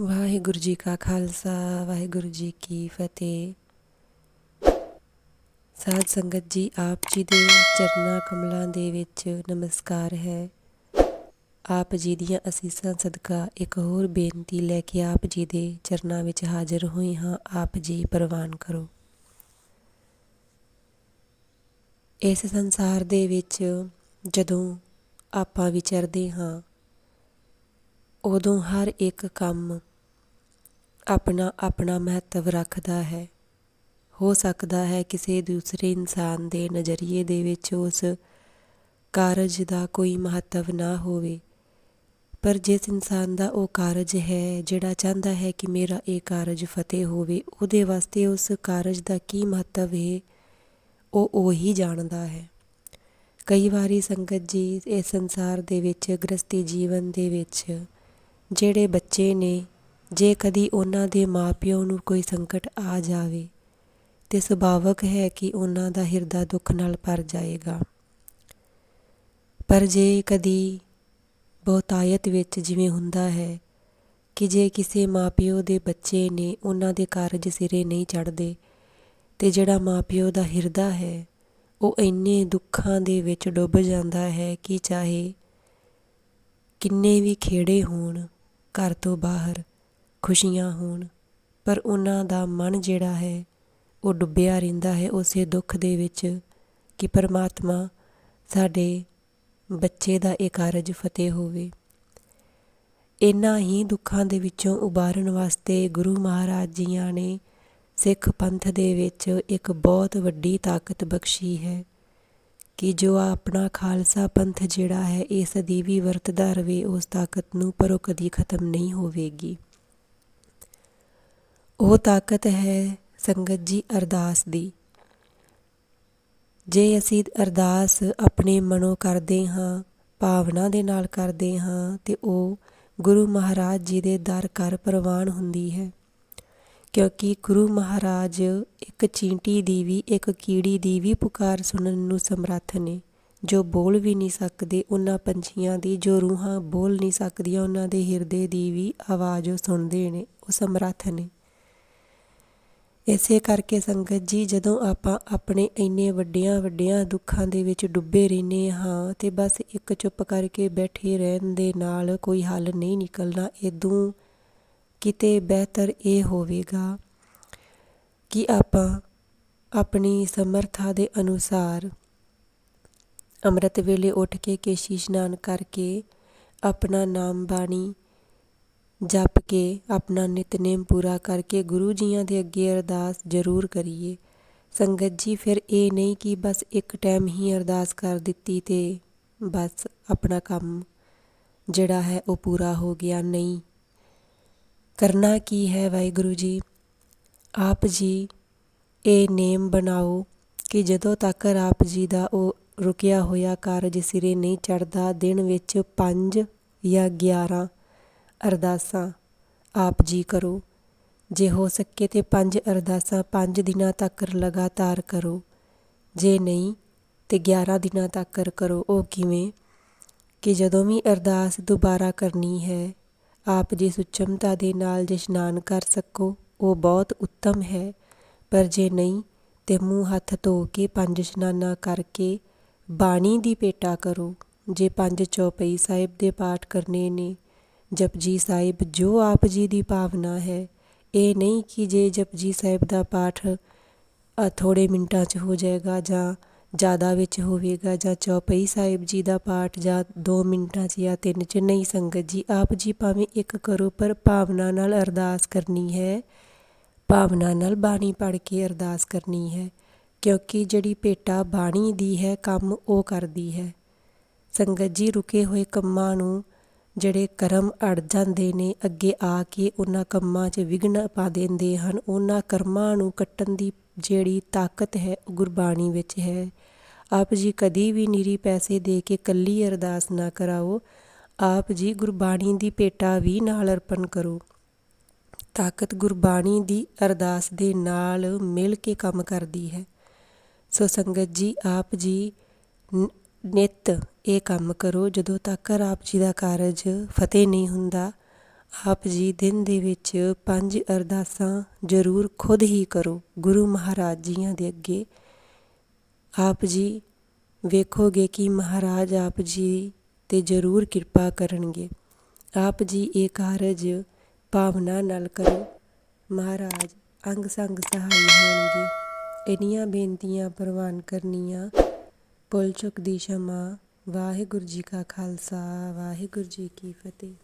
ਵਾਹਿਗੁਰੂ ਜੀ ਕਾ ਖਾਲਸਾ, ਵਾਹਿਗੁਰੂ ਜੀ ਕੀ ਫਤਿਹ। ਸਾਧ ਸੰਗਤ ਜੀ, ਆਪ ਜੀ ਦੇ ਚਰਨਾ ਕਮਲਾਂ ਦੇ ਵਿੱਚ ਨਮਸਕਾਰ ਹੈ। ਆਪ ਜੀ ਦੀਆਂ ਅਸੀਸਾਂ ਸਦਕਾ ਇੱਕ ਹੋਰ ਬੇਨਤੀ ਲੈ ਕੇ ਆਪ ਜੀ ਦੇ ਚਰਨਾਂ ਵਿੱਚ ਹਾਜ਼ਰ ਹੋਈ ਹਾਂ। ਆਪ ਜੀ ਪ੍ਰਵਾਨ ਕਰੋ। ਇਸ ਸੰਸਾਰ ਦੇ ਵਿੱਚ ਜਦੋਂ ਆਪਾਂ ਵਿਚਰਦੇ ਹਾਂ, ਉਦੋਂ ਹਰ ਇੱਕ ਕੰਮ ਆਪਣਾ ਆਪਣਾ ਮਹੱਤਵ ਰੱਖਦਾ ਹੈ। ਹੋ ਸਕਦਾ ਹੈ ਕਿਸੇ ਦੂਸਰੇ ਇਨਸਾਨ ਦੇ ਨਜ਼ਰੀਏ ਦੇ ਵਿੱਚ ਉਸ ਕਾਰਜ ਦਾ ਕੋਈ ਮਹੱਤਵ ਨਾ ਹੋਵੇ। ਪਰ ਜਿਸ ਇਨਸਾਨ ਦਾ ਉਹ ਕਾਰਜ ਹੈ, ਜਿਹੜਾ ਚਾਹੁੰਦਾ ਹੈ ਕਿ ਮੇਰਾ ਇਹ ਕਾਰਜ ਫਤਿਹ ਹੋਵੇ, ਉਹਦੇ ਵਾਸਤੇ ਉਸ ਕਾਰਜ ਦਾ ਕੀ ਮਹੱਤਵ ਹੈ, ਉਹ ਉਹੀ ਜਾਣਦਾ ਹੈ। ਕਈ ਵਾਰੀ ਸੰਗਤ ਜੀ ਇਸ ਸੰਸਾਰ ਦੇ ਵਿੱਚ ਗ੍ਰਸਤੀ ਜੀਵਨ ਦੇ ਵਿੱਚ, ਜਿਹੜੇ ਬੱਚੇ ਨੇ ਜੇ ਕਦੀ ਉਹਨਾਂ ਦੇ ਮਾਪਿਓ ਨੂੰ ਕੋਈ ਸੰਕਟ ਆ ਜਾਵੇ, ਤੇ ਸੁਭਾਵਕ ਹੈ ਕਿ ਉਹਨਾਂ ਦਾ ਹਿਰਦਾ ਦੁੱਖ ਨਾਲ ਭਰ ਜਾਏਗਾ। ਪਰ ਜੇ ਕਦੀ ਬਹੁਤਾਇਤ ਵਿੱਚ ਜਿਵੇਂ ਹੁੰਦਾ ਹੈ ਕਿ ਜੇ ਕਿਸੇ ਮਾਪਿਓ ਦੇ ਬੱਚੇ ਨੇ ਉਹਨਾਂ ਦੇ ਕਾਰਜ ਸਿਰੇ ਨਹੀਂ ਚੜਦੇ ਤੇ ਜਿਹੜਾ ਮਾਪਿਓ ਦਾ ਹਿਰਦਾ ਹੈ, ਉਹ ਇੰਨੇ ਦੁੱਖਾਂ ਦੇ ਵਿੱਚ ਡੁੱਬ ਜਾਂਦਾ ਹੈ ਕਿ ਚਾਹੇ ਕਿੰਨੇ ਵੀ ਖੇੜੇ ਹੋਣ ਘਰ ਤੋਂ ਬਾਹਰ ਖੁਸ਼ੀਆਂ ਹੋਣ, ਪਰ ਉਹਨਾਂ ਦਾ ਮਨ ਜਿਹੜਾ ਹੈ, ਉਹ ਡੁੱਬਿਆ ਰਹਿੰਦਾ ਹੈ ਉਸੇ ਦੁੱਖ ਦੇ ਵਿੱਚ ਕਿ ਪਰਮਾਤਮਾ ਸਾਡੇ ਬੱਚੇ ਦਾ ਇਹ ਕਾਰਜ ਫਤਿਹ ਹੋਵੇ। ਇਨ੍ਹਾਂ ਹੀ ਦੁੱਖਾਂ ਦੇ ਵਿੱਚੋਂ ਉਬਾਰਨ ਵਾਸਤੇ ਗੁਰੂ ਮਹਾਰਾਜ ਜੀਆਂ ਨੇ ਸਿੱਖ ਪੰਥ ਦੇ ਵਿੱਚ ਇੱਕ ਬਹੁਤ ਵੱਡੀ ਤਾਕਤ ਬਖਸ਼ੀ ਹੈ ਕਿ ਜੋ ਆਪਣਾ ਖਾਲਸਾ ਪੰਥ ਜਿਹੜਾ ਹੈ ਇਹ ਸਦੀ ਵੀ ਵਰਤਦਾ ਰਵੇ, ਉਸ ਤਾਕਤ ਨੂੰ ਪਰ ਉਹ ਕਦੀ ਖਤਮ ਨਹੀਂ ਹੋਵੇਗੀ। ਉਹ ਤਾਕਤ ਹੈ ਸੰਗਤ ਜੀ ਅਰਦਾਸ ਦੀ। ਜੇ ਅਸੀਂ ਅਰਦਾਸ ਆਪਣੇ ਮਨੋਂ ਕਰਦੇ ਹਾਂ, ਭਾਵਨਾ ਦੇ ਨਾਲ ਕਰਦੇ ਹਾਂ, ਤੇ ਉਹ ਗੁਰੂ ਮਹਾਰਾਜ ਜੀ ਦੇ ਦਰ ਕਰ ਪ੍ਰਵਾਨ ਹੁੰਦੀ ਹੈ। ਕਿਉਂਕਿ ਗੁਰੂ ਮਹਾਰਾਜ ਇੱਕ ਚੀਂਟੀ ਦੀ ਵੀ, ਇੱਕ ਕੀੜੀ ਦੀ ਵੀ ਪੁਕਾਰ ਸੁਣਨ ਨੂੰ ਸਮਰੱਥ ਨੇ। ਜੋ ਬੋਲ ਵੀ ਨਹੀਂ ਸਕਦੇ, ਉਹਨਾਂ ਪੰਛੀਆਂ ਦੀ, ਜੋ ਰੂਹਾਂ ਬੋਲ ਨਹੀਂ ਸਕਦੀਆਂ, ਉਹਨਾਂ ਦੇ ਹਿਰਦੇ ਦੀ ਵੀ ਆਵਾਜ਼ ਉਹ ਸੁਣਦੇ ਨੇ, ਉਹ ਸਮਰੱਥ ਨੇ। ਇਸੇ ਕਰਕੇ ਸੰਗਤ ਜੀ, ਜਦੋਂ ਆਪਾਂ ਆਪਣੇ ਇੰਨੇ ਵੱਡਿਆਂ ਵੱਡਿਆਂ ਦੁੱਖਾਂ ਦੇ ਵਿੱਚ ਡੁੱਬੇ ਰਹਿੰਦੇ ਹਾਂ ਤੇ ਬਸ ਇੱਕ ਚੁੱਪ ਕਰਕੇ ਬੈਠੇ ਰਹਿਣ ਦੇ ਨਾਲ ਕੋਈ ਹੱਲ ਨਹੀਂ ਨਿਕਲਣਾ ਇਦੋਂ ਕਿਤੇ ਬਿਹਤਰ ਇਹ ਹੋਵੇਗਾ ਕਿ ਆਪਾਂ ਆਪਣੀ ਸਮਰੱਥਾ ਦੇ ਅਨੁਸਾਰ ਅੰਮ੍ਰਿਤ ਵੇਲੇ ਉੱਠ ਕੇ ਕੇਸ਼ੀ ਇਸ਼ਨਾਨ ਕਰਕੇ ਆਪਣਾ ਨਾਮ ਬਾਣੀ ਜਪ ਕੇ ਆਪਣਾ ਨਿਤਨੇਮ ਪੂਰਾ ਕਰਕੇ ਗੁਰੂ ਜੀਆਂ ਦੇ ਅੱਗੇ ਅਰਦਾਸ ਜ਼ਰੂਰ ਕਰੀਏ। ਸੰਗਤ ਜੀ, ਫਿਰ ਇਹ ਨਹੀਂ ਕਿ ਬਸ ਇੱਕ ਟਾਈਮ ਹੀ ਅਰਦਾਸ ਕਰ ਦਿੱਤੀ ਤੇ ਬਸ ਆਪਣਾ ਕੰਮ ਜਿਹੜਾ ਹੈ ਉਹ ਪੂਰਾ ਹੋ ਗਿਆ। ਨਹੀਂ, ਕਰਨਾ ਕੀ ਹੈ ਵਾਹਿਗੁਰੂ ਜੀ? ਆਪ ਜੀ, ਇਹ ਨੇਮ ਬਣਾਓ ਕਿ ਜਦੋਂ ਤੱਕ ਆਪ ਜੀ ਦਾ ਉਹ ਰੁਕਿਆ ਹੋਇਆ ਕਾਰਜ ਸਿਰੇ ਨਹੀਂ ਚੜਦਾ ਦਿਨ ਵਿੱਚ 5 ਜਾਂ 11 ਅਰਦਾਸਾਂ, ਆਪ ਜੀ ਕਰੋ। ਜੇ ਹੋ ਸਕੇ ਤੇ ਪੰਜ ਅਰਦਾਸਾਂ ਪੰਜ ਦਿਨਾਂ ਤੱਕ ਲਗਾਤਾਰ ਕਰੋ। ਜੇ ਨਹੀਂ ਤੇ 11 ਦਿਨਾਂ ਤੱਕ ਕਰੋ। ਉਹ ਕਿਵੇਂ? ਕਿ ਜਦੋਂ ਵੀ ਅਰਦਾਸ ਦੁਬਾਰਾ ਕਰਨੀ ਹੈ, ਆਪ ਜੀ ਸੁਚਮਤਾ ਦੇ ਨਾਲ ਜੇ ਇਸ਼ਨਾਨ ਕਰ ਸਕੋ, ਉਹ ਬਹੁਤ ਉੱਤਮ ਹੈ। ਪਰ ਜੇ ਨਹੀਂ ਤੇ ਮੂੰਹ ਹੱਥ ਧੋ ਕੇ ਪੰਜ ਇਸ਼ਨਾਨਾਂ ਕਰਕੇ ਬਾਣੀ ਦੀ ਪੇਟਾ ਕਰੋ। ਜੇ ਪੰਜ ਚੌਪਈ ਸਾਹਿਬ ਦੇ ਪਾਠ ਕਰਨੇ ਨੇ ਜਪਜੀ ਸਾਹਿਬ, ਜੋ ਆਪ ਜੀ ਦੀ ਭਾਵਨਾ ਹੈ, ਇਹ ਨਹੀਂ ਕਿ ਜੇ ਜਪਜੀ ਸਾਹਿਬ ਦਾ ਪਾਠ ਥੋੜੇ ਮਿੰਟਾਂ 'ਚ ਹੋ ਜਾਏਗਾ ਜਾਂ ਜ਼ਿਆਦਾ ਵਿੱਚ ਹੋਵੇਗਾ ਜਾਂ ਚੌਪਈ ਸਾਹਿਬ ਜੀ ਦਾ ਪਾਠ ਜਾਂ 2 ਮਿੰਟਾਂ 'ਚ ਜਾਂ 3 'ਚ, ਨਹੀਂ ਸੰਗਤ ਜੀ, ਆਪ ਜੀ ਭਾਵੇਂ ਇੱਕ ਕਰੋ, ਪਰ ਭਾਵਨਾ ਨਾਲ ਅਰਦਾਸ ਕਰਨੀ ਹੈ। ਭਾਵਨਾ ਨਾਲ ਬਾਣੀ ਪੜ੍ਹ ਕੇ ਅਰਦਾਸ ਕਰਨੀ ਹੈ, ਕਿਉਂਕਿ ਜਿਹੜੀ ਭੇਟਾ ਬਾਣੀ ਦੀ ਹੈ, ਕੰਮ ਉਹ ਕਰਦੀ ਹੈ। ਸੰਗਤ ਜੀ, ਰੁਕੇ ਹੋਏ ਕੰਮਾਂ ਨੂੰ ਜਿਹੜੇ ਕਰਮ ਅੜ ਜਾਂਦੇ ਨੇ, ਅੱਗੇ ਆ ਕੇ ਉਹਨਾਂ ਕੰਮਾਂ 'ਚ ਵਿਘਨ ਪਾ ਦਿੰਦੇ ਹਨ। ਉਹਨਾਂ ਕਰਮਾਂ ਨੂੰ ਕੱਟਣ ਦੀ ਜਿਹੜੀ ਤਾਕਤ ਹੈ, ਉਹ ਗੁਰਬਾਣੀ ਵਿੱਚ ਹੈ। ਆਪ ਜੀ ਕਦੀ ਵੀ ਨੀਰੀ ਪੈਸੇ ਦੇ ਕੇ ਕੱਲੀ ਅਰਦਾਸ ਨਾ ਕਰਾਓ। ਆਪ ਜੀ ਗੁਰਬਾਣੀ ਦੀ ਪੇਟਾ ਵੀ ਨਾਲ ਅਰਪਣ ਕਰੋ। ਤਾਕਤ ਗੁਰਬਾਣੀ ਦੀ ਅਰਦਾਸ ਦੇ ਨਾਲ ਮਿਲ ਕੇ ਕੰਮ ਕਰਦੀ ਹੈ। ਸੋ ਸੰਗਤ ਜੀ, ਆਪ ਜੀ ਨਿੱਤ ਇਹ ਕੰਮ ਕਰੋ, ਜਦੋਂ ਤੱਕ ਆਪ ਜੀ ਦਾ ਕਾਰਜ ਫਤਿਹ ਨਹੀਂ ਹੁੰਦਾ, ਆਪ ਜੀ ਦਿਨ ਦੇ ਵਿੱਚ ਪੰਜ ਅਰਦਾਸਾਂ ਜ਼ਰੂਰ ਖੁਦ ਹੀ ਕਰੋ, ਗੁਰੂ ਮਹਾਰਾਜ ਜੀਆਂ ਦੇ ਅੱਗੇ। ਆਪ ਜੀ ਵੇਖੋਗੇ ਕਿ ਮਹਾਰਾਜ ਆਪ ਜੀ ਤੇ ਜ਼ਰੂਰ ਕਿਰਪਾ ਕਰਨਗੇ। ਆਪ ਜੀ ਇਹ ਕਾਰਜ ਭਾਵਨਾ ਨਾਲ ਕਰੋ। ਮਹਾਰਾਜ ਅੰਗ ਸੰਗ ਸਹਾਈ ਹੋਣਗੇ। ਇੰਨੀਆਂ ਬੇਨਤੀਆਂ ਪ੍ਰਵਾਨ ਕਰਨੀਆਂ ਭੁੱਲ ਚੁੱਕ ਦੀ ਛਮਾ ਵਾਹਿਗੁਰੂ ਜੀ ਕਾ ਖਾਲਸਾ ਵਾਹਿਗੁਰੂ ਜੀ ਕੀ ਫਤਿਹ।